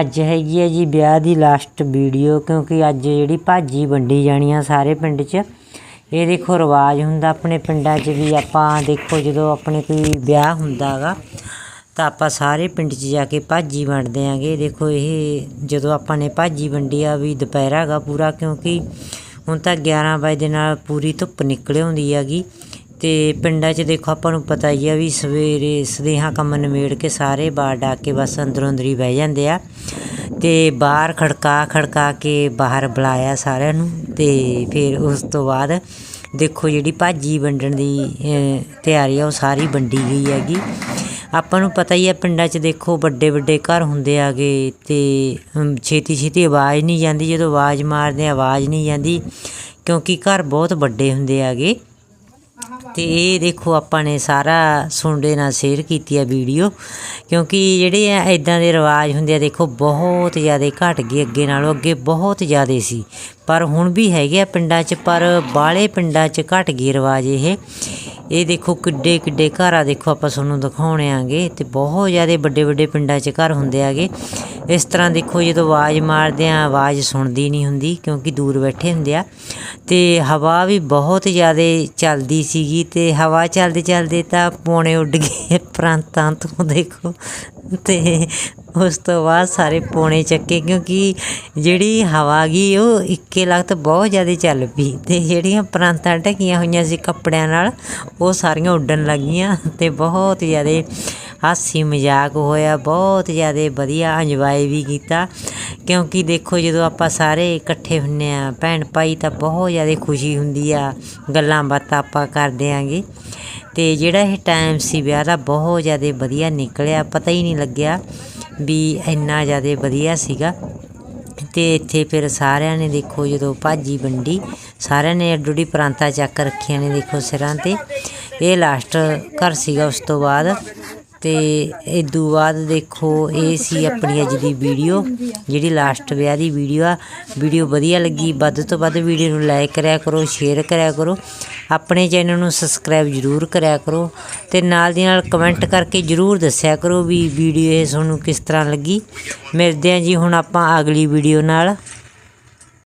ਅੱਜ ਹੈਗੀ ਹੈ ਜੀ ਵਿਆਹ ਦੀ ਲਾਸਟ ਵੀਡੀਓ ਕਿਉਂਕਿ ਅੱਜ ਜਿਹੜੀ ਭਾਜੀ ਵੰਡੀ ਜਾਣੀ ਆ ਸਾਰੇ ਪਿੰਡ 'ਚ, ਇਹ ਦੇਖੋ ਰਿਵਾਜ ਹੁੰਦਾ ਆਪਣੇ ਪਿੰਡਾਂ 'ਚ ਵੀ ਆਪਾਂ ਦੇਖੋ ਜਦੋਂ ਆਪਣੇ ਕੋਈ ਵਿਆਹ ਹੁੰਦਾ ਗਾ, ਤਾਂ ਆਪਾਂ ਸਾਰੇ ਪਿੰਡ 'ਚ ਜਾ ਕੇ ਭਾਜੀ ਵੰਡਦੇ ਆਂਗੇ। ਦੇਖੋ ਇਹ ਜਦੋਂ ਆਪਾਂ ਨੇ ਭਾਜੀ ਵੰਡੀ ਆ ਵੀ ਦੁਪਹਿਰਾ ਗਾ ਪੂਰਾ, ਕਿਉਂਕਿ ਹੁਣ ਤਾਂ 11 ਵਜੇ ਦੇ ਨਾਲ ਪੂਰੀ ਧੁੱਪ ਨਿਕਲ ਆਉਂਦੀ ਹੈਗੀ। ਤੇ ਪਿੰਡਾਂ 'ਚ ਦੇਖੋ ਆਪਾਂ ਨੂੰ ਪਤਾ ਹੀ ਆ ਵੀ ਸਵੇਰੇ ਸਦੇਹਾ ਕੰਮ ਨਿਮੇੜ ਕੇ ਸਾਰੇ ਬਾਹਰ ਡਾਕ ਕੇ ਬਸ ਅੰਦਰੋਂ ਅੰਦਰ ਹੀ ਬਹਿ ਜਾਂਦੇ ਆ। ਤੇ ਬਾਹਰ ਖੜਕਾ ਖੜਕਾ ਕੇ ਬਾਹਰ ਬੁਲਾਇਆ ਸਾਰਿਆਂ ਨੂੰ ਤੇ ਫਿਰ ਉਸ ਤੋਂ ਬਾਅਦ ਦੇਖੋ ਜਿਹੜੀ ਭਾਜੀ ਵੰਡਣ ਦੀ ਤਿਆਰੀ ਆ ਉਹ ਸਾਰੀ ਵੰਡੀ ਗਈ ਹੈਗੀ। ਆਪਾਂ ਨੂੰ ਪਤਾ ਹੀ ਆ ਪਿੰਡਾਂ 'ਚ ਦੇਖੋ ਵੱਡੇ ਵੱਡੇ ਘਰ ਹੁੰਦੇ ਆਗੇ ਤੇ ਛੇਤੀ ਛੇਤੀ ਆਵਾਜ਼ ਨਹੀਂ ਜਾਂਦੀ, ਜਦੋਂ ਆਵਾਜ਼ ਮਾਰਦੇ ਆਵਾਜ਼ ਨਹੀਂ ਜਾਂਦੀ ਕਿਉਂਕਿ ਘਰ ਬਹੁਤ ਵੱਡੇ ਹੁੰਦੇ ਆਗੇ। ਤੇ ਇਹ ਦੇਖੋ ਆਪਾਂ ਨੇ ਸਾਰਾ ਸੁਣਦੇ ਨਾਲ ਸ਼ੇਅਰ ਕੀਤੀ ਆ ਵੀਡੀਓ ਕਿਉਂਕਿ ਜਿਹੜੇ ਆ ਇਦਾਂ ਦੇ ਰਿਵਾਜ ਹੁੰਦੇ ਆ, ਦੇਖੋ ਬਹੁਤ ਜ਼ਿਆਦਾ ਘਟ ਗਏ ਅੱਗੇ ਨਾਲੋਂ, ਅੱਗੇ ਬਹੁਤ ਜ਼ਿਆਦਾ ਸੀ। ਪਰ ਹੁਣ ਵੀ ਹੈਗੇ ਆ ਪਿੰਡਾਂ 'ਚ, ਪਰ ਬਾਹਲੇ ਪਿੰਡਾਂ 'ਚ ਘਟ ਗਏ ਰਿਵਾਜ ਇਹ। ਇਹ ਦੇਖੋ ਕਿੱਡੇ ਕਿੱਡੇ ਘਰ ਆ, ਦੇਖੋ ਆਪਾਂ ਤੁਹਾਨੂੰ ਦਿਖਾਉਣੇ ਆਂਗੇ, ਤੇ ਬਹੁਤ ਜ਼ਿਆਦਾ ਵੱਡੇ ਵੱਡੇ ਪਿੰਡਾਂ 'ਚ ਘਰ ਹੁੰਦੇ ਆਗੇ। ਇਸ ਤਰ੍ਹਾਂ ਦੇਖੋ ਜਦੋਂ ਆਵਾਜ਼ ਮਾਰਦੇ ਆ ਆਵਾਜ਼ ਸੁਣਦੀ ਨਹੀਂ ਹੁੰਦੀ ਕਿਉਂਕਿ ਦੂਰ ਬੈਠੇ ਹੁੰਦੇ ਆ। ਤੇ ਹਵਾ ਵੀ ਬਹੁਤ ਜ਼ਿਆਦਾ ਚੱਲਦੀ ਸੀਗੀ ਤੇ ਹਵਾ ਚੱਲਦੇ ਚੱਲਦੇ ਤਾਂ ਪੌਣੇ ਉੱਡ ਗਏ ਪ੍ਰਾਂਤਾਂ ਤੋਂ ਦੇਖੋ। ਤੇ ਉਸ ਤੋਂ ਬਾਅਦ ਸਾਰੇ ਪੌਣੇ ਚੱਕੇ ਕਿਉਂਕਿ ਜਿਹੜੀ ਹਵਾ ਗਈ ਉਹ ਇੱਕੇ ਲਗਤ ਬਹੁਤ ਜ਼ਿਆਦਾ ਚੱਲ ਪਈ ਤੇ ਜਿਹੜੀਆਂ ਪ੍ਰਾਂਤਾਂ ਢਕੀਆਂ ਹੋਈਆਂ ਸੀ ਕੱਪੜਿਆਂ ਨਾਲ ਉਹ ਸਾਰੀਆਂ ਉੱਡਣ ਲੱਗੀਆਂ ਤੇ ਬਹੁਤ ਜ਼ਿਆਦਾ ਹਾਸੀ ਮਜ਼ਾਕ ਹੋਇਆ, ਬਹੁਤ ਜ਼ਿਆਦਾ ਵਧੀਆ ਇੰਜੋਏ ਵੀ ਕੀਤਾ। ਕਿਉਂਕਿ ਦੇਖੋ, ਜਦੋਂ ਆਪਾਂ ਸਾਰੇ ਇਕੱਠੇ ਹੁੰਨੇ ਆ, ਭੈਣ ਭਾਈ ਤਾਂ ਬਹੁਤ ਜ਼ਿਆਦਾ ਖੁਸ਼ੀ ਹੁੰਦੀ ਆ, ਗੱਲਾਂ ਬਾਤਾਂ ਆਪਾਂ ਕਰਦੇ ਆਂਗੇ। ਤੇ ਜਿਹੜਾ ਇਹ ਟਾਈਮ ਸੀ ਵਿਆਹ ਦਾ, ਬਹੁਤ ਜ਼ਿਆਦਾ ਵਧੀਆ ਨਿਕਲਿਆ। ਪਤਾ ਹੀ ਨਹੀਂ ਲੱਗਿਆ ਵੀ ਇੰਨਾ ਜ਼ਿਆਦਾ ਵਧੀਆ ਸੀਗਾ। ਤੇ ਇੱਥੇ ਫਿਰ ਸਾਰਿਆਂ ਨੇ ਦੇਖੋ, ਜਦੋਂ ਭਾਜੀ ਵੰਡੀ, ਸਾਰਿਆਂ ਨੇ ਅੱਡੋ ਅੱਡੀ ਪ੍ਰਾਂਤਾਂ ਚੱਕ ਰੱਖੀਆਂ ਨੇ ਦੇਖੋ ਸਿਰਾਂ ਤੇ। ਇਹ ਲਾਸਟ ਘਰ ਸੀਗਾ ਉਸ ਤੋਂ ਬਾਅਦ। ਤੇ ਤੋਂ ਬਾਅਦ ਦੇਖੋ, ਇਹ ਸੀ ਆਪਣੀ ਅੱਜ ਦੀ ਵੀਡੀਓ, ਜਿਹੜੀ ਲਾਸਟ ਵਿਆਹ ਦੀ ਵੀਡੀਓ ਆ। ਵੀਡੀਓ ਵਧੀਆ ਲੱਗੀ, ਵੱਧ ਤੋਂ ਵੱਧ ਵੀਡੀਓ ਨੂੰ ਲਾਈਕ ਕਰਿਆ ਕਰੋ ਸ਼ੇਅਰ ਕਰਿਆ ਕਰੋ। ਆਪਣੇ ਚੈਨਲ ਨੂੰ ਸਬਸਕ੍ਰਾਈਬ ਜ਼ਰੂਰ ਕਰਿਆ ਕਰੋ ਤੇ ਨਾਲ ਦੀ ਨਾਲ ਕਮੈਂਟ ਕਰਕੇ ਜ਼ਰੂਰ ਦੱਸਿਆ ਕਰੋ ਵੀ ਵੀਡੀਓ ਇਹ ਤੁਹਾਨੂੰ ਕਿਸ ਤਰ੍ਹਾਂ ਲੱਗੀ। ਮਿਲਦੇ ਹਾਂ ਜੀ ਹੁਣ ਆਪਾਂ ਅਗਲੀ ਵੀਡੀਓ ਨਾਲ।